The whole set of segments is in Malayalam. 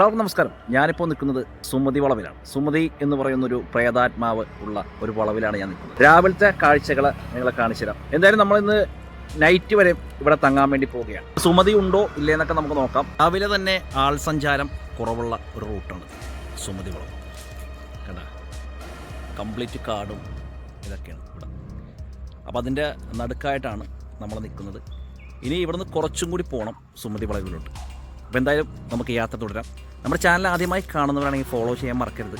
എല്ലാവർക്കും നമസ്കാരം. ഞാനിപ്പോൾ നിൽക്കുന്നത് സുമതി വളവിലാണ്. സുമതി എന്ന് പറയുന്ന ഒരു പ്രേതാത്മാവ് ഉള്ള ഒരു വളവിലാണ് ഞാൻ നിൽക്കുന്നത്. രാവിലത്തെ കാഴ്ചകൾ നിങ്ങളെ കാണിച്ചു തരാം. എന്തായാലും നമ്മളിന്ന് നൈറ്റ് വരെ ഇവിടെ തങ്ങാൻ വേണ്ടി പോവുകയാണ്. സുമതി ഉണ്ടോ ഇല്ലേ എന്നൊക്കെ നമുക്ക് നോക്കാം. രാവിലെ തന്നെ ആൾ സഞ്ചാരം കുറവുള്ള ഒരു റൂട്ടാണ് സുമതി വളവ്. കണ്ട? കംപ്ലീറ്റ് കാടും ഇതൊക്കെയാണ് ഇവിടെ. അപ്പോൾ അതിന്റെ നടുക്കായിട്ടാണ് നമ്മൾ നിൽക്കുന്നത്. ഇനി ഇവിടുന്ന് കുറച്ചും കൂടി പോകണം സുമതി വളവിലോട്ട്. അപ്പോൾ എന്തായാലും നമുക്ക് യാത്ര തുടരാം. നമ്മുടെ ചാനൽ ആദ്യമായി കാണുന്നവരാണെങ്കിൽ ഫോളോ ചെയ്യാൻ മറക്കരുത്.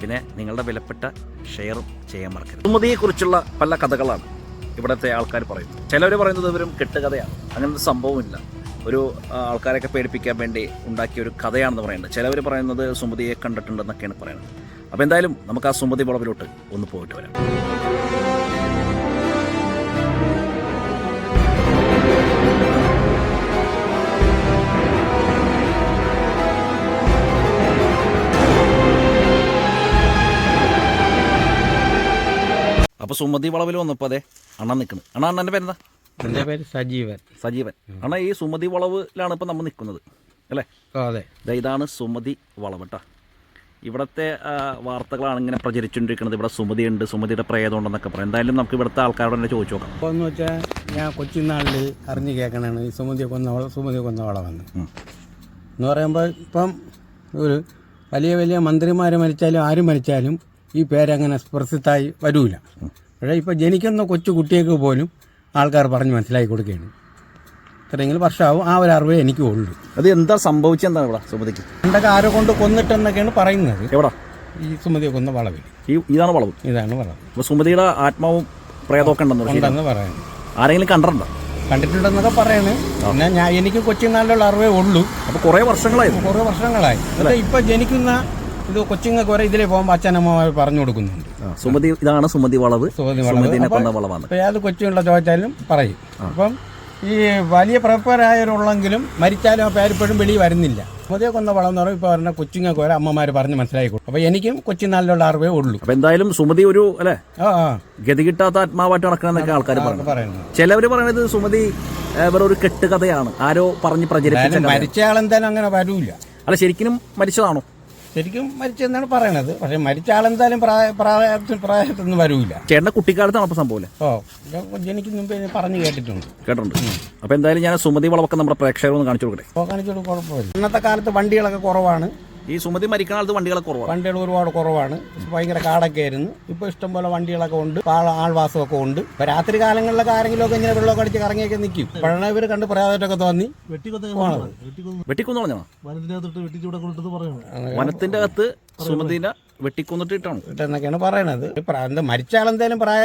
പിന്നെ നിങ്ങളുടെ വിലപ്പെട്ട ഷെയറും ചെയ്യാൻ മറക്കരുത്. സുമതിയെക്കുറിച്ചുള്ള പല കഥകളാണ് ഇവിടുത്തെ ആൾക്കാർ പറയുന്നത്. ചിലവർ പറയുന്നത് ഇവരും കെട്ടുകഥയാണ്. അങ്ങനത്തെ സംഭവമില്ല. ഒരു ആൾക്കാരെയൊക്കെ പേടിപ്പിക്കാൻ വേണ്ടി ഉണ്ടാക്കിയ ഒരു കഥയാണെന്ന് പറയുന്നത്. ചിലവർ പറയുന്നത് സുമതിയെ കണ്ടിട്ടുണ്ടെന്നൊക്കെയാണ് പറയുന്നത്. അപ്പോൾ എന്തായാലും നമുക്ക് ആ സുമതി വളവിലോട്ട് ഒന്ന് പോയിട്ട് വരാം. അപ്പോൾ സുമതി വളവിൽ വന്നപ്പോൾ അതെ അണ്ണൻ നിൽക്കുന്നത് അണ്ണാ അണ്ണന്റെ പേരെന്താ? എന്റെ പേര് സജീവൻ. സജീവൻ. അണ്ണാ ഈ സുമതി വളവിലാണ് ഇപ്പോൾ നമ്മൾ നിൽക്കുന്നത് അല്ലേ? അതെ. ദാ ഇതാണ് സുമതി വളവ് കേട്ടോ ഇവിടുത്തെ വാർത്തകളാണ് ഇങ്ങനെ പ്രചരിച്ചുകൊണ്ടിരിക്കുന്നത് ഇവിടെ സുമതി ഉണ്ട് സുമതിയുടെ പ്രേതം ഉണ്ടെന്നൊക്കെ പറയാം. എന്തായാലും നമുക്ക് ഇവിടുത്തെ ആൾക്കാരോട് തന്നെ ചോദിച്ചു നോക്കാം. അപ്പോൾ എന്ന് വെച്ചാൽ ഞാൻ കൊച്ചിനാളിൽ അറിഞ്ഞ് കേൾക്കണാണ് ഈ സുമതി കൊന്നവള സുമതി കൊന്ന വന്ന് ഉം. എന്ന് പറയുമ്പോൾ ഇപ്പം ഒരു വലിയ വലിയ മന്ത്രിമാർ മരിച്ചാലും ആരും മരിച്ചാലും ഈ പേരങ്ങനെ പ്രസിദ്ധമായി വരൂല. പക്ഷേ ഇപ്പോൾ ജനിക്കുന്ന കൊച്ചു കുട്ടികൾക്ക് പോലും ആൾക്കാർ പറഞ്ഞ് മനസ്സിലാക്കി കൊടുക്കുകയാണ്. ഇത്രയെങ്കിലും വർഷമാവും. ആ ഒരു അറിവേ എനിക്ക് ഉള്ളൂ. അത് എന്താ സംഭവിച്ചെന്താണ് ഇവിടെ? സുമതിക്ക്? പണ്ടൊക്കെ ആരോ കൊണ്ട് കൊന്നിട്ടെന്നൊക്കെയാണ് പറയുന്നത്. എവിടെ? ഈ സുമതി കൊന്ന വളവിൽ. ഈ ഇതാണ് വളവ്? ഇതാണ് വളവ്. അപ്പോൾ സുമതിയുടെ ആത്മാവും പ്രേതമൊക്കെ ഉണ്ടെന്ന് പറയും ഉണ്ടെന്ന് പറയുന്നത് ആരെങ്കിലും കണ്ടിട്ടുണ്ടോ? കണ്ടിട്ടുണ്ടെന്നൊക്കെ പറയണ്. പിന്നെ ഞാൻ എനിക്ക് കൊച്ചിനാളിലുള്ള അറിവേ ഉള്ളൂ. അപ്പോൾ കുറേ വർഷങ്ങളായി. കുറേ വർഷങ്ങളായി. ഇപ്പൊ ജനിക്കുന്ന ഇത് കൊച്ചുങ്ങൾക്ക് വരെ ഇതിലേ പോകുമ്പോൾ അച്ഛനമ്മമാർ പറഞ്ഞു കൊടുക്കുന്നുണ്ട്. സുമതി ഇതാണ് സുമതി വളവ്. സുമതി വളവ്. സുമതിനെ അപ്പോൾ വളവാണ്. ഇപ്പൊ ഏത് കൊച്ചുള്ള ചോദിച്ചാലും പറയും. അപ്പം ഈ വലിയ പ്രഭരായവരുള്ളെങ്കിലും മരിച്ചാലും ആ പേരിപ്പോഴും വെളിയിൽ വരുന്നില്ല. പുതിയ കൊന്ന വളം എന്ന് പറയുമ്പോൾ ഇപ്പോൾ പറഞ്ഞ കൊച്ചിങ്ങൾക്ക് വരെ അമ്മമാർ പറഞ്ഞ് മനസ്സിലാക്കി കൊടുക്കും അപ്പോൾ എനിക്കും കൊച്ചി നല്ലുള്ള അറിവേ ഉള്ളൂ. അപ്പോൾ എന്തായാലും സുമതി ഒരു അല്ലേ? ഗതി കിട്ടാത്ത ആത്മാവായിട്ട് നടക്കണമെന്നൊക്കെ ആൾക്കാർ പറഞ്ഞു പറയുന്നത് ചിലവർ പറയുന്നത് സുമതി ഒരു കെട്ടുകഥയാണ്. ആരോ പറഞ്ഞ് പ്രചരിപ്പിച്ചു എന്തായാലും കഥ. മരിച്ച ആളെന്തായാലും അങ്ങനെ വരൂല. അല്ല ശരിക്കും മരിച്ചതാണോ? ശരിക്കും മരിച്ചെന്നാണ് പറയണത്. പക്ഷെ മരിച്ച ആളെന്തായാലും പ്രായ പ്രായത്തിൽ പ്രായത്തൊന്നും വരൂല. ചേട്ടന്റെ കുട്ടിക്കാലത്താണ് അപ്പോൾ സംഭവം അല്ലേ ഓ ഞാൻ മുമ്പ് പറഞ്ഞു കേട്ടിട്ടുണ്ട്. കേട്ടിട്ടുണ്ട്. അപ്പോൾ എന്തായാലും ഞാൻ സുമതി വളവൊക്കെ നമ്മുടെ പ്രേക്ഷകരൊന്ന് കാണിച്ചു കൊടുക്കട്ടെ. കാണിച്ചു കൊടുക്കും കുഴപ്പമില്ല. ഇന്നത്തെ കാലത്ത് വണ്ടികളൊക്കെ കുറവാണ്. ഈ സുമതി മരിക്കണ കാലത്ത് വണ്ടികളൊക്കെ കുറവാണ്. വണ്ടികൾ ഒരുപാട് കുറവാണ്. ഭയങ്കര കാടൊക്കെ ആയിരുന്നു. ഇപ്പോൾ ഇഷ്ടംപോലെ വണ്ടികളൊക്കെ ഉണ്ട്. ആൾ ആൾവാസമൊക്കെ ഉണ്ട്. ഇപ്പോൾ രാത്രി കാലങ്ങളിലൊക്കെ ആരെങ്കിലും ഒക്കെ ഇങ്ങനെ വെള്ളമൊക്കെ അടിച്ച് കറങ്ങിയൊക്കെ നിൽക്കും. പഴയ ഇവർ കണ്ട് പ്രയാസമായിട്ടൊക്കെ തോന്നി വെട്ടിക്കൊന്നു. പറഞ്ഞോ? വനത്തിന്റെ അകത്ത് സുമതിനെ വെട്ടിക്കൊന്നിട്ട് ഇട്ടാണ് ഇട്ടെന്നൊക്കെയാണ് പറയണത്. മരിച്ചാൽ എന്തായാലും പ്രായ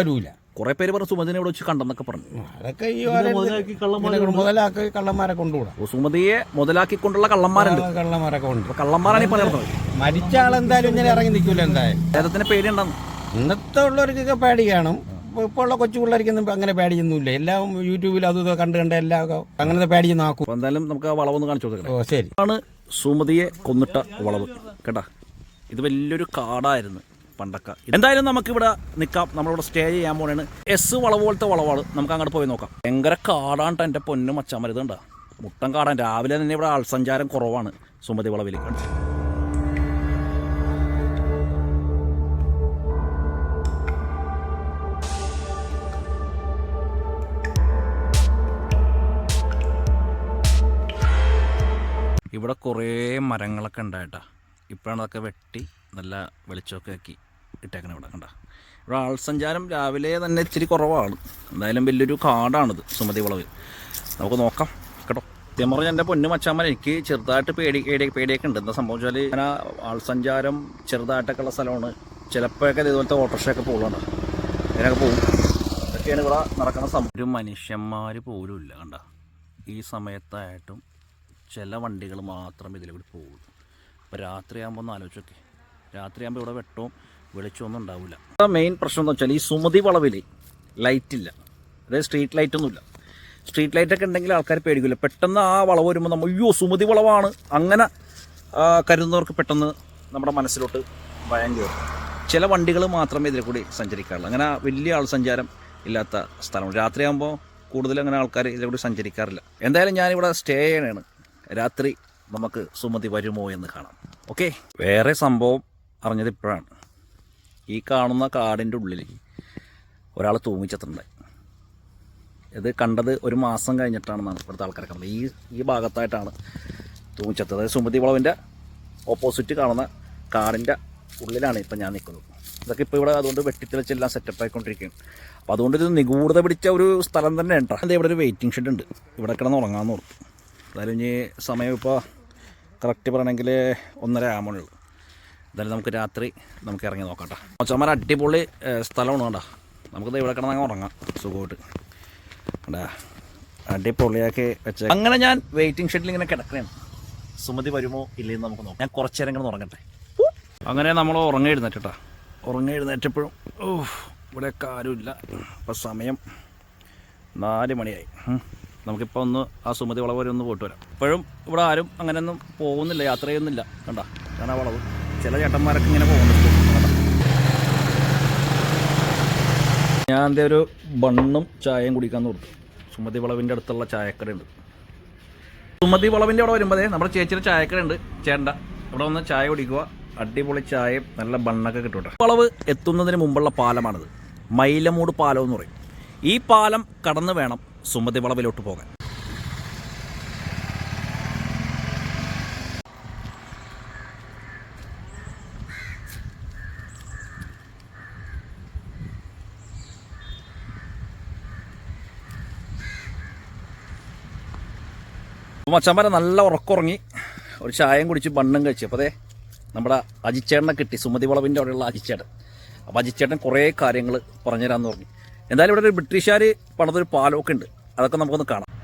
വരൂല. കുറെ പേര് പറഞ്ഞു സുമതിനെ ഇവിടെ വെച്ച് കണ്ടെന്നൊക്കെ പറഞ്ഞു. അതൊക്കെ ഈ മുതലാക്കി കള്ളന്മാരെ ഇതിനെ മുതലാക്കി കള്ളന്മാരെ കൊണ്ടുകൂടാ ഓ, സുമതിയെ മുതലാക്കിക്കൊണ്ടുള്ള കള്ളന്മാരുണ്ട്. കള്ളന്മാരൊക്കെ ഉണ്ട് അപ്പൊ കള്ളന്മാരാണ് ഈ പറയുന്നത്. മരിച്ച ആളെന്തായാലും ഇങ്ങനെ ഇറങ്ങി നിൽക്കൂല എന്തായാലും. അദ്ദേഹത്തിന് പേടിയുണ്ടെന്ന്. ഇന്നത്തെ ഉള്ളവർക്കൊക്കെ പേടി കാണും ഇപ്പൊ ഉള്ള കൊച്ചു പിള്ളേർക്കൊന്നും അങ്ങനെ പേടിയൊന്നുമില്ല. എല്ലാം യൂട്യൂബിൽ അതും ഇതൊക്കെ കണ്ട് കണ്ട് എല്ലാം ഒക്കെ അങ്ങനത്തെ പേടിയൊന്നും ആക്കും. അപ്പൊ എന്തായാലും നമുക്ക് ആ വളവൊന്ന് കാണിച്ചു കൊടുക്കാം. ഓ ശരി. ആണ് സുമതിയെ കൊന്നിട്ട വളവ്. കേട്ടാ? ഇത് വലിയൊരു കാടായിരുന്നു. പണ്ടൊക്കെ. എന്തായാലും നമുക്കിവിടെ നിൽക്കാം നമ്മളിവിടെ സ്റ്റേ ചെയ്യാൻ പോണേണ്. എസ് വളവ് പോലത്തെ നമുക്ക് അങ്ങോട്ട് പോയി നോക്കാം. ഭയങ്കര കാടാണ് എന്റെ പൊന്നും മച്ചാൻ മരുതുണ്ടാ മുട്ടം കാടാൻ രാവിലെ തന്നെ ഇവിടെ ആൾസഞ്ചാരം കുറവാണ് സുമതി വളവിൽ ഇവിടെ കുറേ മരങ്ങളൊക്കെ ഉണ്ടായിട്ടാ. ഇപ്പോഴാണ് അതൊക്കെ വെട്ടി നല്ല വെളിച്ചമൊക്കെ ആക്കി. ഇട്ടേക്കണം ഇവിടെ കണ്ട? ഇവിടെ ആൾസഞ്ചാരം രാവിലെ തന്നെ ഇച്ചിരി കുറവാണ്. എന്തായാലും വലിയൊരു കാടാണിത് സുമതി വളവ്. നമുക്ക് നോക്കാം കേട്ടോ. സത്യം പറഞ്ഞാൽ എന്റെ പൊന്നു മച്ചാമ്മ എനിക്ക് ചെറുതായിട്ട് പേടി പേടി പേടിയൊക്കെ ഉണ്ട് എന്താ സംഭവം വെച്ചാൽ ഞാൻ ആൾസഞ്ചാരം ചെറുതായിട്ടൊക്കെ ഉള്ള സ്ഥലമാണ്. ചിലപ്പോഴൊക്കെ ഇതുപോലത്തെ ഓട്ടോറിക്ഷയൊക്കെ പോകുന്നുണ്ട്. അങ്ങനെയൊക്കെ പോകും. ഇതൊക്കെയാണ് ഇവിടെ നടക്കുന്ന സംഭവം ഒരു മനുഷ്യന്മാർ പോലും ഇല്ല കണ്ട? ഈ സമയത്തായിട്ടും ചില വണ്ടികൾ മാത്രം ഇതിലൂടെ പോകുള്ളൂ അപ്പോൾ രാത്രിയാകുമ്പോൾ ഒന്ന് ആലോചിച്ചൊക്കെ രാത്രിയാകുമ്പോൾ ഇവിടെ വെട്ടവും വെളിച്ചമൊന്നും ഉണ്ടാവില്ല മെയിൻ പ്രശ്നം എന്ന് വെച്ചാൽ ഈ സുമതി വളവിൽ ലൈറ്റില്ല അതായത് സ്ട്രീറ്റ് ലൈറ്റൊന്നുമില്ല സ്ട്രീറ്റ് ലൈറ്റൊക്കെ ഉണ്ടെങ്കിൽ ആൾക്കാർ പേടിക്കില്ല പെട്ടെന്ന് ആ വളവ് വരുമ്പോൾ നമ്മൾ അയ്യോ സുമതി വളവാണ്. അങ്ങനെ കരുതുന്നവർക്ക് പെട്ടെന്ന് നമ്മുടെ മനസ്സിലോട്ട് ഭയം കയറും ചില വണ്ടികൾ മാത്രമേ ഇതിൽ കൂടി സഞ്ചരിക്കാറുള്ളൂ. അങ്ങനെ വലിയ ആൾ സഞ്ചാരം ഇല്ലാത്ത സ്ഥലമാണ്. രാത്രിയാകുമ്പോൾ കൂടുതൽ അങ്ങനെ ആൾക്കാർ ഇതിൽ കൂടി സഞ്ചരിക്കാറില്ല. എന്തായാലും ഞാനിവിടെ സ്റ്റേ ചെയ്യണേണ്. രാത്രി നമുക്ക് സുമതി വരുമോ എന്ന് കാണാം. ഓക്കെ വേറെ സംഭവം അറിഞ്ഞത് ഇപ്പോഴാണ്. ഈ കാണുന്ന കാടിന്റെ ഉള്ളിൽ ഒരാൾ തൂങ്ങിച്ചെത്തുന്നുണ്ട്. ഇത് കണ്ടത് ഒരു മാസം കഴിഞ്ഞിട്ടാണെന്നാണ് ഇവിടുത്തെ ആൾക്കാർ കണ്ടത് ഈ ഈ ഭാഗത്തായിട്ടാണ് തൂങ്ങിച്ചെത്തുന്നത്. അതായത് സുമതി വളവിന്റെ ഓപ്പോസിറ്റ് കാണുന്ന കാടിന്റെ ഉള്ളിലാണ് ഇപ്പം ഞാൻ നിൽക്കുന്നത്. ഇതൊക്കെ ഇപ്പോൾ ഇവിടെ അതുകൊണ്ട് വെട്ടിത്തെളിച്ചെല്ലാം സെറ്റപ്പ് ആയിക്കൊണ്ടിരിക്കുകയാണ്. അപ്പോൾ അതുകൊണ്ട് ഇത് നിഗൂഢത പിടിച്ച ഒരു സ്ഥലം തന്നെ ഉണ്ടോ എന്താ ഇവിടെ ഒരു വെയിറ്റിംഗ് ഷെഡ് ഉണ്ട്. ഇവിടെ കിടന്ന് ഉറങ്ങാമെന്ന് ഓർത്തു. അതായത് ഇനി സമയം ഇപ്പോൾ കറക്റ്റ് പറയണമെങ്കിൽ ഒന്നര ആകുമ്പോഴുള്ളൂ എന്തായാലും നമുക്ക് രാത്രി നമുക്ക് ഇറങ്ങി നോക്കാം കേട്ടോ. മച്ചന്മാർ അടിപൊളി സ്ഥലമാണ് കേട്ടോ. നമുക്കിത് ഇവിടെ കിടന്നങ്ങ് ഉറങ്ങാം. സുഖമായിട്ട്. കണ്ടാ? അടിപൊളിയാക്കി വെച്ച. അങ്ങനെ ഞാൻ വെയിറ്റിംഗ് ഷെഡിൽ ഇങ്ങനെ കിടക്കുകയാണ് സുമതി വരുമോ ഇല്ലയെന്ന് നമുക്ക് നോക്കാം. ഞാൻ കുറച്ച് നേരം ഇങ്ങനെ ഉറങ്ങട്ടെ. അങ്ങനെ നമ്മൾ ഉറങ്ങി ഉറങ്ങിയിരുന്നേറ്റപ്പോഴും ഉറങ്ങി ഓ ഇവിടെ ആരുമില്ല. ഇപ്പം സമയം നാല് മണിയായി. നമുക്കിപ്പോൾ ഒന്ന് ആ സുമതി വളവ് ഒന്ന് പോയിട്ട് വരാം. ഇപ്പോഴും ഇവിടെ ആരും അങ്ങനെയൊന്നും പോകുന്നില്ല യാത്ര ചെയ്യുന്നില്ല കണ്ട? ഞാൻ ആ വളവ്. ചില ചേട്ടന്മാരൊക്കെ ഇങ്ങനെ പോകുന്നുണ്ട് ഞാൻ എന്റെ ഒരു ബണ്ണും ചായയും കുടിക്കാൻ കൊടുത്തു. സുമതി വളവിന്റെ അടുത്തുള്ള ചായക്കടയുണ്ട് സുമതി വളവിന്റെ അവിടെ വരുമ്പോഴേ നമ്മുടെ ചേച്ചിയുടെ ചായക്കടയുണ്ട് ചേണ്ട അവിടെ വന്ന് ചായ കുടിക്കുക. അടിപൊളി ചായയും നല്ല ബണ്ണൊക്കെ കിട്ടും. വളവ് എത്തുന്നതിന് മുമ്പുള്ള പാലമാണിത്. മൈലമൂട് പാലം എന്ന് പറയും. ഈ പാലം കടന്ന് വേണം സുമതി വളവിലോട്ട് പോകാൻ. മച്ചാന്മാരെ നല്ല ഉറക്കുറങ്ങി ഒരു ചായയും കുടിച്ച് ബണ്ണും കഴിച്ചു. അപ്പോൾ അതെ നമ്മുടെ അജിച്ചേട്ടനെ കിട്ടി. സുമതി വളവിന്റെ അവിടെയുള്ള അജിച്ചേട്ടൻ. അപ്പോൾ അജിച്ചേട്ടൻ കുറേ കാര്യങ്ങൾ പറഞ്ഞുതരാമെന്ന് പറഞ്ഞു. എന്തായാലും ഇവിടെ ഒരു ബ്രിട്ടീഷുകാർ പണിതൊരു പാലമൊക്കെ ഉണ്ട്. അതൊക്കെ നമുക്കൊന്ന് കാണാം.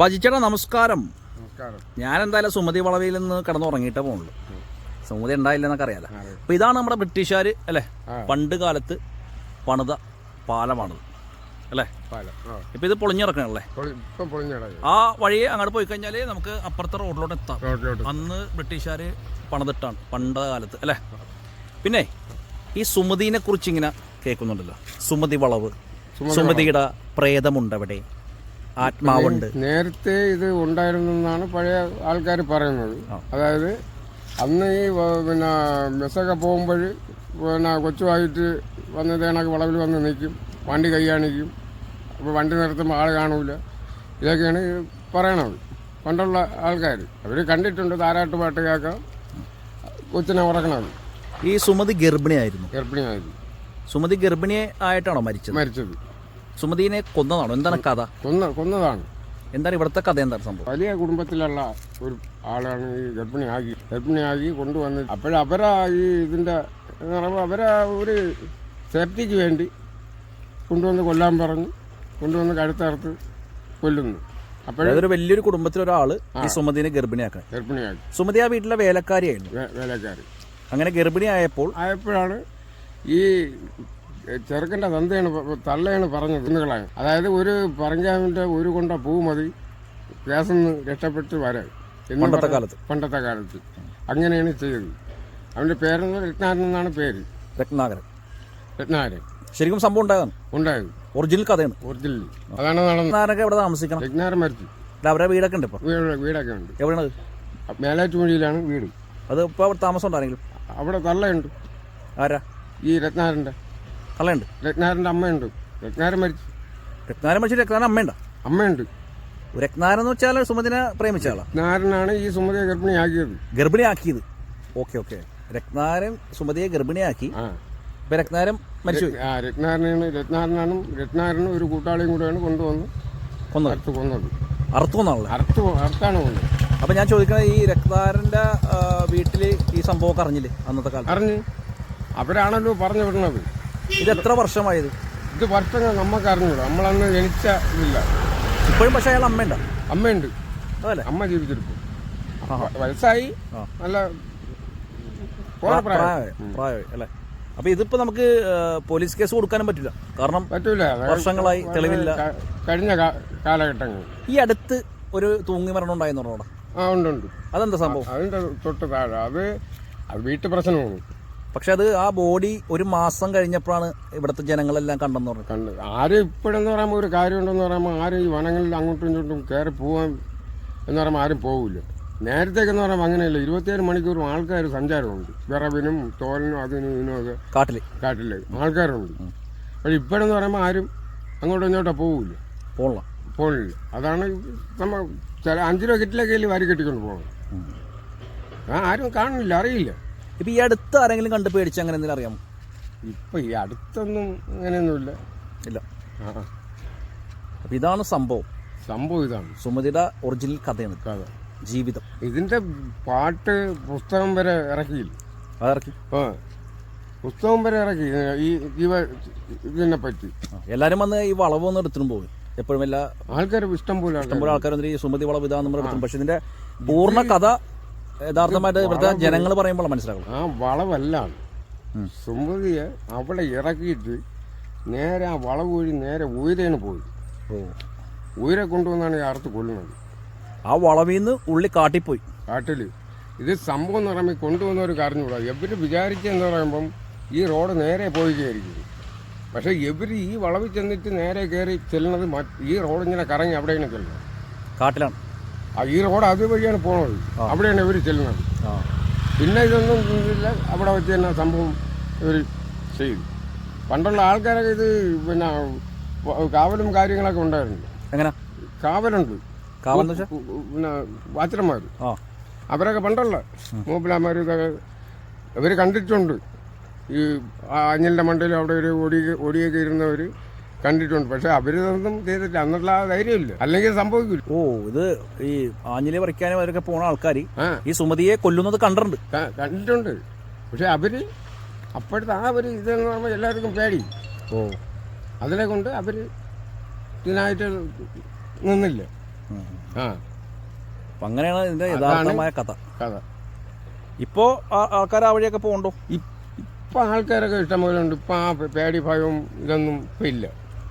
അപ്പോൾ അജിച്ചേട്ടാ നമസ്കാരം. നമസ്കാരം. ഞാൻ എന്തായാലും സുമതി വളവിയിൽ നിന്ന് കിടന്നുറങ്ങിയിട്ടേ പോകുള്ളൂ സുമതി ഉണ്ടായില്ല എന്നൊക്കെ അറിയാലോ. അപ്പോൾ ഇതാണ് നമ്മുടെ ബ്രിട്ടീഷുകാർ അല്ലേ? പണ്ട് കാലത്ത് പണിത പാലമാണത് അല്ലേ? ഇപ്പൊ ഇത് പൊളിഞ്ഞിറക്കണല്ലേ? ആ വഴി അങ്ങോട്ട് പോയി കഴിഞ്ഞാൽ നമുക്ക് അപ്പുറത്തെ റോഡിലോട്ട് എത്താം. അന്ന് ബ്രിട്ടീഷുകാർ പണിതിട്ടാണ് പണ്ട കാലത്ത് അല്ലേ? പിന്നെ ഈ സുമതിനെ കുറിച്ച് ഇങ്ങനെ കേൾക്കുന്നുണ്ടല്ലോ. സുമതി വളവ് സുമതിയുടെ പ്രേതമുണ്ടവിടെ. ആത്മാവുണ്ട്. നേരത്തെ ഇത് ഉണ്ടായിരുന്നു എന്നാണ് പഴയ ആൾക്കാർ പറയുന്നത്. അതായത് അന്ന് ഈ പിന്നെ ബസ്സൊക്കെ പോകുമ്പോൾ പിന്നെ കൊച്ചുമായിട്ട് വന്ന് തേണൊക്കെ വളവിൽ വന്ന് നിൽക്കും. വണ്ടി കൈയാണിക്കും. അപ്പോൾ വണ്ടി നിർത്തുമ്പോൾ ആൾ കാണൂല. ഇതൊക്കെയാണ് പറയണത്. പണ്ടുള്ള ആൾക്കാർ അവർ കണ്ടിട്ടുണ്ട് താരാട്ട് പാട്ട് കേൾക്കാം കൊച്ചിനെ ഉറക്കണത്. ഈ സുമതി ഗർഭിണിയായിരുന്നു. ഗർഭിണിയായിരുന്നു. സുമതി ഗർഭിണിയെ ആയിട്ടാണോ മരിച്ചത്? മരിച്ചത്. സുമതിനെ കൊന്നതാണോ? എന്താണ് കഥ? കൊന്ന കൊന്നതാണ്. എന്താണ് ഇവിടുത്തെ കഥ? എന്താണ് സംഭവം? വലിയ കുടുംബത്തിലുള്ള ഒരു ആളാണ് ഈ ഗർഭിണിയാക്കി ഗർഭിണിയാക്കി കൊണ്ടുവന്ന് അപ്പോഴവരാ ഈ ഇതിന്റെ അവരാ ഒരു സേഫ്റ്റിക്ക് വേണ്ടി കൊണ്ടുവന്ന് കൊല്ലാൻ പറഞ്ഞു. കൊണ്ടുവന്ന് കഴുത്തറുത്ത് കൊല്ലുന്നു. അപ്പോഴൊരു അതായത് വലിയൊരു കുടുംബത്തിലെ ഒരാൾ ഈ സുമതിനെ ഗർഭിണിയാക്കാൻ. ഗർഭിണിയാക്കി സുമതി ആ വീട്ടിലെ വേലക്കാരിയായിരുന്നു. വേലക്കാരി. അങ്ങനെ ഗർഭിണിയായപ്പോൾ ആയപ്പോഴാണ് ഈ ചെറുക്കന്റെ തന്തയാണ് തള്ളയാണ് പറഞ്ഞത് കുന്നുകളാണ് അതായത് ഒരു പറങ്കാവിന്റെ ഒരു കൊണ്ട പൂ മതി. ഗ്യാസിൽ രക്ഷപ്പെട്ട് വരാൻ. പണ്ടത്തെ കാലത്ത്. പണ്ടത്തെ കാലത്ത്. അങ്ങനെയാണ് ചെയ്തത്. അവന്റെ പേരെന്ന് രത്നാരൻ എന്നാണ് പേര്. രത്നാകരൻ. രത്നാരൻ ശരിക്കും സംഭവം ഉണ്ടായതാണ്. ഉണ്ടായത്. ഒറിജിനൽ കഥയാണ്. ഒറിജിനൽ. അതാണ് നടന്നത്. എവിടെ താമസിക്കണം? രത്നാരൻ മരിച്ചു. അവരെ അവരുടെ വീടൊക്കെ ഉണ്ട് വീടൊക്കെ ഉണ്ട്. എവിടെയാണ് മേലാറ്റുമൊഴിയിലാണ് വീട്. അത് ഇപ്പോൾ അവിടെ താമസം ഉണ്ടായിരുന്നു അവിടെ തള്ളയുണ്ട്. ആരാ? ഈ രത്നാരന്റെ കള്ളയുണ്ട് രത്നാരന്റെ അമ്മയുണ്ട്. രത്നാരൻ മരിച്ചു. രത്നാരൻ മരിച്ചു രത്നാരൻ അമ്മയുണ്ടോ? അമ്മയുണ്ട്. രത്നാരൻ എന്ന് വെച്ചാൽ സുമതിനെ പ്രേമിച്ച ആളാ? രത്നാരനാണ് ഈ സുമതിയെ ഗർഭിണിയാക്കിയത്. ഗർഭിണിയാക്കിയത്. Okay okay. രത്നാരൻ സുമതിയെ ഗർഭിണിയാക്കി. ഇപ്പൊ രത്നാരൻ മരിച്ചു ആ രത്നാരനാണ് രത്നാരനാണ് രത്നാരനും ഒരു കൂട്ടാളിയും കൂടെയാണ് കൊണ്ടുവന്ന് കൊന്നത്. അറുത്ത് കൊന്നത്. അറുത്തു കൊന്നാണല്ലോ? അറുത്ത് അറുത്താണ് കൊന്നത്. അപ്പൊ ഞാൻ ചോദിക്കണത് ഈ രത്നാരന്റെ വീട്ടിൽ ഈ സംഭവമൊക്കെ അറിഞ്ഞില്ലേ അന്നത്തെ കാലത്ത്? അറിഞ്ഞ്. അവരാണല്ലോ പറഞ്ഞു വിടുന്നത്. ഇത് എത്ര വർഷമായത്? ഇത് വർഷങ്ങൾ നമുക്ക് അറിഞ്ഞൂടാ. നമ്മളന്ന് ജനിച്ച ഇല്ല ഇപ്പോഴും പക്ഷെ അയാൾ അമ്മയുണ്ടോ. അമ്മയുണ്ട്. അതല്ലേ? അമ്മ ജീവിച്ചിരിക്കും. വയസ്സായി. നല്ല പ്രായമായി. അല്ലേ? അപ്പൊ ഇതിപ്പോ നമുക്ക് പോലീസ് കേസ് കൊടുക്കാനും പറ്റില്ല. കാരണം പറ്റൂല. വർഷങ്ങളായി തെളിവില്ല. കഴിഞ്ഞ കാലഘട്ടങ്ങൾ ഈ അടുത്ത് ഒരു തൂങ്ങി മരണം ഉണ്ടായിരുന്നു ആ ഉണ്ട് ഉണ്ട്. അതെന്താ സംഭവം? അതിന്റെ തൊട്ട് താഴെ. അത് വീട്ടു പ്രശ്നമാണ്. പക്ഷെ അത് ആ ബോഡി ഒരു മാസം കഴിഞ്ഞപ്പോഴാണ് ഇവിടുത്തെ ജനങ്ങളെല്ലാം കണ്ടെന്ന് പറഞ്ഞു കണ്ട്. ആരും ഇപ്പോഴെന്ന് പറയുമ്പോൾ ഒരു കാര്യമുണ്ടെന്ന് പറയുമ്പോൾ ആരും ഈ വനങ്ങളിൽ അങ്ങോട്ടും ഇങ്ങോട്ടും കയറി പോകാൻ എന്ന് പറയുമ്പോൾ ആരും പോകില്ല നേരത്തേക്കെന്ന് പറയുമ്പോൾ അങ്ങനെയല്ല. ഇരുപത്തിയേഴ് മണിക്കൂറും ആൾക്കാർ സഞ്ചാരമുണ്ട്. വിറവിനും തോലിനും അതിനും ഇതിനും ഒക്കെ കാട്ടിൽ കാട്ടിൽ ആൾക്കാരുണ്ട്. പക്ഷെ ഇപ്പോഴെന്ന് പറയുമ്പോൾ ആരും അങ്ങോട്ടും ഇങ്ങോട്ടോ പോകില്ല പോകണം പോകില്ല അതാണ് നമ്മൾ ചില അഞ്ച് രൂപ കിറ്റിലൊക്കെ വരി കെട്ടിക്കൊണ്ട് പോകണം ആരും കാണുന്നില്ല അറിയില്ല. ഇപ്പൊ ഈ അടുത്ത് ആരെങ്കിലും കണ്ട് പേടിച്ച് അങ്ങനെ എന്തെങ്കിലും അറിയാമോ? ഇപ്പൊ ഈ അടുത്തൊന്നും അങ്ങനെയൊന്നുമില്ല. ഇല്ല. ആ. ആ. അപ്പൊ ഇതാണ് സംഭവം. സംഭവം ഇതാണ്. സുമതിയുടെ ഒറിജിനൽ കഥയാണ്. കഥ. ജീവിതം. ഇതിന്റെ പാട്ട് പുസ്തകം വരെ ഇറക്കിയില്ല. അതിറക്കി ആ. പുസ്തകം വരെ ഇറക്കി. ഈ ജീവ ഇതിനെ പറ്റി. എല്ലാരും വന്ന് ഈ വളവ് ഒന്ന് എടുത്തിട്ടും പോകും എപ്പോഴും എല്ലാ ആൾക്കാരും ഇഷ്ടം പോലെ ആൾക്കാര്. ഇഷ്ടംപോലെ ആൾക്കാർ വന്നിട്ട് ഈ സുമതി വളവ് ഇതാന്ന് എടുത്തും പക്ഷെ ഇതിന്റെ പൂർണ കഥ യഥാർത്ഥമായിട്ട് ഇവിടുത്തെ ജനങ്ങൾ പറയുമ്പോൾ മനസ്സിലാക്കണം ആ വളവല്ലാണ് സുമൃതിയെ അവിടെ ഇറക്കിയിട്ട് നേരെ ആ വളവ് വഴി നേരെ ഉയരേണ് പോയി. ഉയരെ കൊണ്ടുവന്നാണ് ഈ അറുത്ത് കൊല്ലുന്നത്. ആ വളവിൽ നിന്ന് ഉള്ളി കാട്ടിപ്പോയി. കാട്ടിൽ ഇത് സംഭവം എന്ന് പറയുമ്പോൾ കൊണ്ടുവന്നവർ കറിഞ്ഞുകൂടാ എവർ വിചാരിച്ചെന്ന് പറയുമ്പം ഈ റോഡ് നേരെ പോയി കയറിക്കും പക്ഷേ എവര് ഈ വളവിൽ ചെന്നിട്ട് നേരെ കയറി ചെല്ലുന്നത് ഈ റോഡ് ഇങ്ങനെ കറങ്ങി അവിടെയാണ് ചെല്ലുന്നത്. കാട്ടിലാണ്. ഈ റോഡ് അതുവഴിയാണ് പോണത്. അവിടെയാണ് ഇവർ ചെല്ലുന്നത്. പിന്നെ ഇതൊന്നും ഇല്ല. അവിടെ വെച്ച് തന്നെ സംഭവം ഇവർ ചെയ്തു. പണ്ടുള്ള ആൾക്കാരൊക്കെ ഇത് പിന്നെ കാവലും കാര്യങ്ങളൊക്കെ ഉണ്ടായിരുന്നു. എങ്ങനെ? കാവലുണ്ട്. പിന്നെ വാച്ചർമാർ അവരൊക്കെ പണ്ടുള്ള മൂപ്പിലാമാർ ഇതൊക്കെ ഇവർ കണ്ടിട്ടുണ്ട്. ഈ അഞ്ഞിലിന്റെ മണ്ടയിൽ അവിടെ ഒരു ഒടി ഒടിയൊക്കെ ഇരുന്നവർ കണ്ടിട്ടുണ്ട്. പക്ഷെ അവരിതൊന്നും ചെയ്തിട്ടില്ല. എന്നുള്ള ധൈര്യമില്ല. അല്ലെങ്കിൽ സംഭവിക്കില്ല. ഓ ഇത് ഈ ആഞ്ഞിലെ പറിക്കാനും അവരൊക്കെ പോണ ആൾക്കാർ ഈ സുമതിയെ കൊല്ലുന്നത് കണ്ടിട്ടുണ്ട്. കണ്ടിട്ടുണ്ട്. പക്ഷെ അവർ അപ്പോഴത്തെ ആ ഒരു ഇതെന്ന് പറയുമ്പോൾ എല്ലാവർക്കും പേടി. ഓ. അതിനെ കൊണ്ട് അവർ ഇതിനായിട്ട് നിന്നില്ല. ആ. അപ്പൊ അങ്ങനെയാണ് ഇതിന്റെ യഥാർത്ഥമായ കഥ. കഥ. ഇപ്പോ ആൾക്കാർ ആ വഴിയൊക്കെ പോകണ്ടോ ഇപ്പം ആൾക്കാരൊക്കെ ഇഷ്ടംപോലെ ഉണ്ട്. ഇപ്പം ആ പേടി ഭയവും ഇതൊന്നും ഇപ്പം ഇല്ല.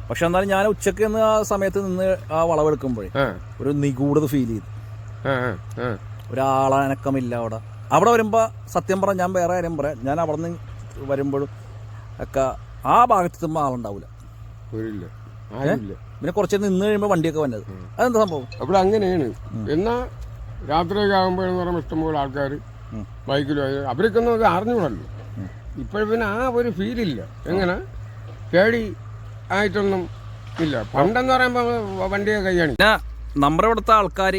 പക്ഷെ എന്നാലും ഞാൻ ഉച്ചയ്ക്ക് നിന്ന് ആ സമയത്ത് നിന്ന് ആ വളവെടുക്കുമ്പോഴേ ഒരു നിഗൂഢത ഫീൽ ചെയ്തു. ഒരാളനക്കമില്ല അവിടെ. അവിടെ വരുമ്പോൾ സത്യം പറ ഞാൻ വേറെ കാര്യം പറയാം. ഞാൻ അവിടെ നിന്ന് വരുമ്പോഴും ഒക്കെ ആ ഭാഗത്ത് എത്തുമ്പോൾ ആളുണ്ടാവില്ല ഒരില്ല ആരുമില്ല. പിന്നെ കുറച്ച് നിന്ന് കഴിയുമ്പോൾ വണ്ടിയൊക്കെ വന്നത്. അതെന്താ സംഭവം? അവിടെ അങ്ങനെയാണ്. എന്നാ രാത്രിയൊക്കെ ആകുമ്പോഴെന്ന് പറയുമ്പോൾ ഇഷ്ടംപോലെ ആൾക്കാർ. ബൈക്കിലും അവരൊക്കെ അവർക്കൊന്നും അത് അറിഞ്ഞൂടല്ലോ ഇപ്പോൾ പിന്നെ ആ ഒരു ഫീലില്ല എങ്ങനെ? പേടി. ആയിട്ടൊന്നും ഇല്ല. പണ്ടെന്ന് പറയുമ്പോൾ വണ്ടി കൈയാണ്. പിന്നെ നമ്മുടെ ഇവിടുത്തെ ആൾക്കാർ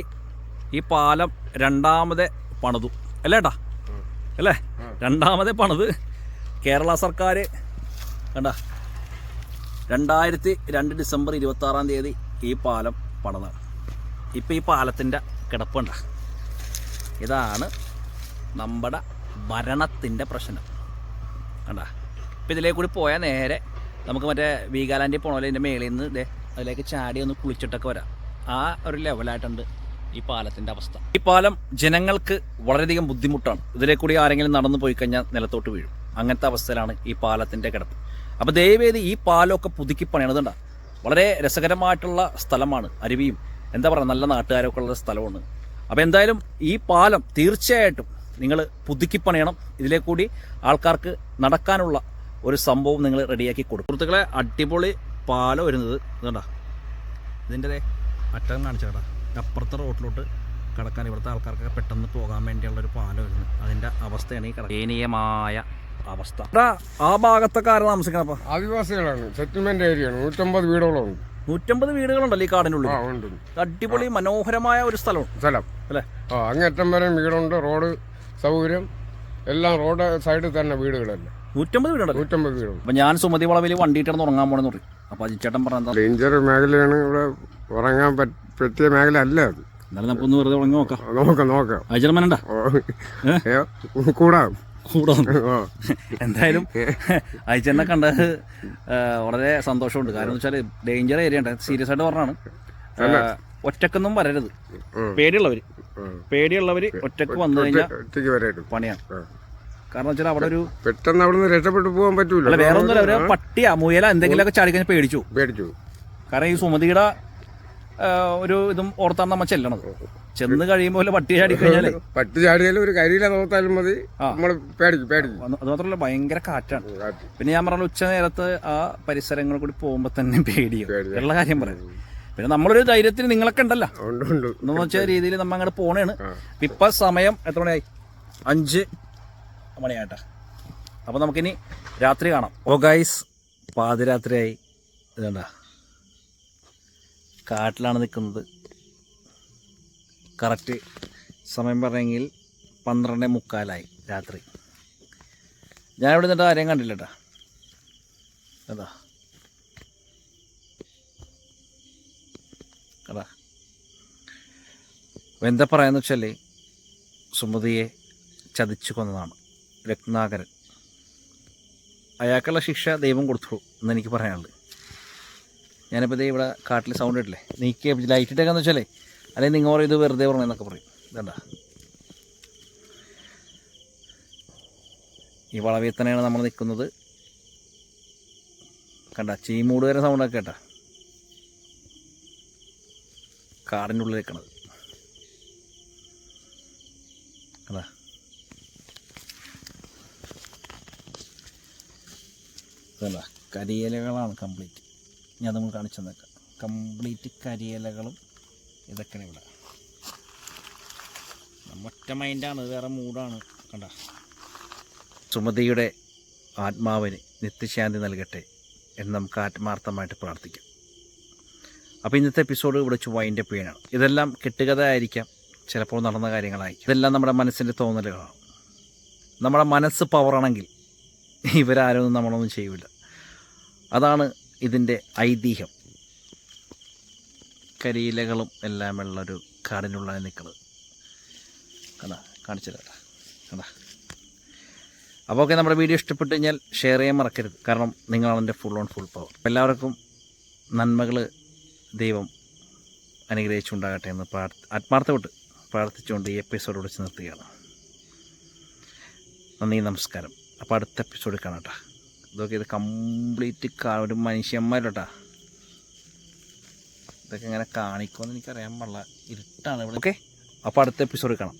ഈ പാലം രണ്ടാമത് പണിതു. അല്ലേട്ടാ അല്ലേ? രണ്ടാമത് പണിത് കേരള സർക്കാർ കണ്ട? രണ്ടായിരത്തി രണ്ട് ഡിസംബർ ഇരുപത്തി ആറാം തീയതി ഈ പാലം പണിതാണ്. ഇപ്പം ഈ പാലത്തിന്റെ കിടപ്പുണ്ട ഇതാണ് നമ്മുടെ ഭരണത്തിന്റെ പ്രശ്നം. കണ്ട? ഇപ്പം ഇതിലേക്കൂടി പോയാൽ നേരെ നമുക്ക് മറ്റേ വീഗാലാൻഡിൽ പോകണമല്ലോ ഇതിന്റെ മേളിൽ നിന്ന് ഇതേ അതിലേക്ക് ചാടി ഒന്ന് കുളിച്ചിട്ടൊക്കെ വരാം. ആ ഒരു ലെവലായിട്ടുണ്ട് ഈ പാലത്തിന്റെ അവസ്ഥ. ഈ പാലം ജനങ്ങൾക്ക് വളരെയധികം ബുദ്ധിമുട്ടാണ്. ഇതിലെ കൂടി ആരെങ്കിലും നടന്നു പോയി കഴിഞ്ഞാൽ നിലത്തോട്ട് വീഴും. അങ്ങനത്തെ അവസ്ഥയിലാണ് ഈ പാലത്തിന്റെ കിടപ്പ്. അപ്പോൾ ദയവേത് ഈ പാലമൊക്കെ പുതുക്കി പണിയണതുണ്ട? വളരെ രസകരമായിട്ടുള്ള സ്ഥലമാണ് അരുവിയും. എന്താ പറയുക നല്ല നാട്ടുകാരൊക്കെ ഉള്ള സ്ഥലമാണ്. അപ്പോൾ എന്തായാലും ഈ പാലം തീർച്ചയായിട്ടും നിങ്ങൾ പുതുക്കി പണിയണം. ഇതിലെ കൂടി ആൾക്കാർക്ക് നടക്കാനുള്ള ഒരു സംഭവം നിങ്ങൾ റെഡിയാക്കി കൊടുക്കും. സുഹൃത്തുക്കളെ അടിപൊളി പാലം വരുന്നത് ഇതുണ്ട? ഇതിന്റെ അറ്റം കാണിച്ചാടാ അപ്പുറത്തെ റോട്ടിലോട്ട് കിടക്കാൻ ഇവിടുത്തെ ആൾക്കാർക്ക് പെട്ടെന്ന് പോകാൻ വേണ്ടിയുള്ള ഒരു പാലം വരുന്നത് അതിന്റെ അവസ്ഥയാണ് ഈ ദയനീയമായ അവസ്ഥ. ആ ഭാഗത്തൊക്കെ ആരാ താമസിക്കണപ്പ ആദിവാസികളാണ്. സെറ്റിൽമെന്റ് ഏരിയ നൂറ്റമ്പത് വീടുകളുണ്ട് നൂറ്റമ്പത് വീടുകളുണ്ടല്ലോ ഈ കാടിനുള്ളിൽ അടിപൊളി മനോഹരമായ ഒരു സ്ഥലമാണ് സ്ഥലം. അല്ലേ? അങ്ങേറ്റം വരെ വീടുണ്ട്. റോഡ് സൗകര്യം. എല്ലാം റോഡ് സൈഡിൽ തന്നെ വീടുകളല്ല. നൂറ്റമ്പത് വീടുണ്ട്? നൂറ്റമ്പത് വീടുണ്ട് അപ്പം ഞാൻ സുമതി വളവിൽ വണ്ടിയിട്ടാണ് ഉറങ്ങാൻ പോണെന്ന് പറയും. അപ്പോൾ അജിച്ചേട്ടൻ പറഞ്ഞ ഡേഞ്ചർ മേഖലയാണ് ഇവിടെ ഉറങ്ങാൻ പറ്റിയ മേഖല അല്ല അത്. എന്നാലും നമുക്കൊന്ന് വെറുതെ ഉറങ്ങി നോക്കാം. നോക്കാം നോക്കാം. അജിച്ചേട്ടൻ ഏ, കൂടാം. എന്തായാലും അയച്ചെന്നെ കണ്ടത് വളരെ സന്തോഷമുണ്ട്. കാരണം എന്ന് വെച്ചാൽ ഡേഞ്ചർ ഏരിയ ഉണ്ട്. സീരിയസ് ആയിട്ട് പറഞ്ഞാണ് ഒറ്റക്കൊന്നും വരരുത്. പേടിയുള്ളവര്. പേടിയുള്ളവര്. പേടിയുള്ളവർ ഒറ്റയ്ക്ക് വന്നു കഴിഞ്ഞാൽ പണിയാണ്. കാരണം വെച്ചാൽ അവിടെ ഒരു പെട്ടെന്ന് അവിടുന്ന് രക്ഷപ്പെട്ടു പോകാൻ പറ്റൂല. വേറെ ഒന്നുമില്ല അവർ പട്ടിയ മുയല എന്തെങ്കിലുമൊക്കെ ചാടി കഴിഞ്ഞാൽ പേടിച്ചു. പേടിച്ചു. കാരണം ഈ സുമതിയുടെ ഒരു ഇതും ഓർത്താണ് നമ്മ ചെല്ലണത്. ചെന്ന് കഴിയുമ്പോൾ പട്ടി ചാടി കഴിഞ്ഞാലേ പട്ടി ചാടിയാലും ഒരു കരിയില നോക്കാലും മതി. നമ്മൾ പേടിക്കും പേടിക്കും. അത് മാത്രമല്ല ഭയങ്കര കാറ്റാണ്. പിന്നെ ഞാൻ പറഞ്ഞ ഉച്ച നേരത്ത് ആ പരിസരങ്ങളിൽ കൂടി പോകുമ്പോൾ തന്നെ പേടിയും. ഉള്ള കാര്യം പറയാം. പിന്നെ നമ്മളൊരു ധൈര്യത്തിന് നിങ്ങളൊക്കെ ഉണ്ടല്ലോ. ഉണ്ട് ഉണ്ട്. എന്ന് വെച്ച രീതിയിൽ നമ്മ അങ്ങോട്ട് പോണേണ്. ഇപ്പൊ സമയം എത്ര മണിയായി? അഞ്ച്. മണിയായിട്ടാ അപ്പോൾ നമുക്കിനി രാത്രി കാണാം. ഓ ഗൈസ് പാതിരാത്രിയായി. ഇതണ്ട? കാട്ടിലാണ് നിൽക്കുന്നത്. കറക്റ്റ് സമയം പറഞ്ഞെങ്കിൽ പന്ത്രണ്ട് മുക്കാലായി രാത്രി. ഞാൻ ഇവിടെ നിന്നിട്ട് ആരെയും കണ്ടില്ല കേട്ടാ. എന്താ കടാ. എന്താ പറയാന്ന് വെച്ചാൽ സുമതിയെ ചതിച്ചു കൊന്നതാണ്. രത്നാകരൻ. അയാൾക്കുള്ള ശിക്ഷ ദൈവം കൊടുത്തു എന്ന് എനിക്ക് പറയാനുള്ളത്. ഞാനിപ്പോൾ ഇവിടെ കാട്ടിൽ സൗണ്ട് ഇട്ടില്ലേ നീക്കി ലൈറ്റ് ഇട്ടേക്കാന്ന് വെച്ചാലേ അല്ലെങ്കിൽ നിങ്ങൾ പറയും ഇത് വെറുതെ പറഞ്ഞെന്നൊക്കെ പറയും. ഇതണ്ട. ഈ വളവിൽ തന്നെയാണ് നമ്മൾ നിൽക്കുന്നത്. കണ്ട ചീമൂട് വരെ സൗണ്ടൊക്കെ കേട്ടാ കാടിന്റെ ഉള്ളിൽ നിൽക്കണത്. അതല്ല കരിയിലകളാണ് കംപ്ലീറ്റ് ഞാൻ നമ്മൾ കാണിച്ചു തന്നേക്കാം. കംപ്ലീറ്റ് കരിയിലകളും ഇതൊക്കെയാണ് ഇവിടെ. ഒറ്റ മൈൻഡാണ് വേറെ മൂഡാണ് കണ്ട. സുമതിയുടെ ആത്മാവിന് നിത്യശാന്തി നൽകട്ടെ എന്ന് നമുക്ക് ആത്മാർത്ഥമായിട്ട് പ്രാർത്ഥിക്കാം. അപ്പോൾ ഇന്നത്തെ എപ്പിസോഡ് ഇവിടെ വെച്ച് വൈൻഡ് അപ്പ് ചെയ്യണം ഇതെല്ലാം കെട്ടുകഥ ആയിരിക്കാം. ചിലപ്പോൾ നടന്ന കാര്യങ്ങളായിരിക്കും ഇതെല്ലാം നമ്മുടെ മനസ്സിന്റെ തോന്നലുകളാണ്. നമ്മുടെ മനസ്സ് പവറാണെങ്കിൽ ഇവരാരൊന്നും നമ്മളൊന്നും ചെയ്യില്ല അതാണ് ഇതിന്റെ ഐതിഹ്യം. കരിയിലകളും എല്ലാം ഉള്ളൊരു കാടിനുള്ള നിൽക്കുന്നത്. അതാ കാണിച്ചു തരാം. അതാ അപ്പോൾ ഓക്കെ നമ്മുടെ വീഡിയോ ഇഷ്ടപ്പെട്ട് കഴിഞ്ഞാൽ ഷെയർ ചെയ്യാൻ മറക്കരുത്. കാരണം നിങ്ങളാണ് എന്റെ ഫുൾ ഓൺ ഫുൾ പവർ എല്ലാവർക്കും നന്മകൾ ദൈവം അനുഗ്രഹിച്ചുണ്ടാകട്ടെ എന്ന് പ്രാർത്ഥ ആത്മാർത്ഥമായിട്ട് പ്രാർത്ഥിച്ചുകൊണ്ട് ഈ എപ്പിസോഡ് വിളിച്ച് നിർത്തുകയാണ്. നന്ദി നമസ്കാരം. അപ്പോൾ അടുത്ത എപ്പിസോഡ് കാണാം കേട്ടോ. ഇതൊക്കെ ഇത് കംപ്ലീറ്റ് ഒരു മനുഷ്യന്മാരോട്ടാ ഇതൊക്കെ ഇങ്ങനെ കാണിക്കുമെന്ന് എനിക്കറിയാൻ പാടില്ല. ഇരുട്ടാണ് ഇവിടെ. ഓക്കെ അപ്പോൾ അടുത്ത എപ്പിസോഡ് കാണാം.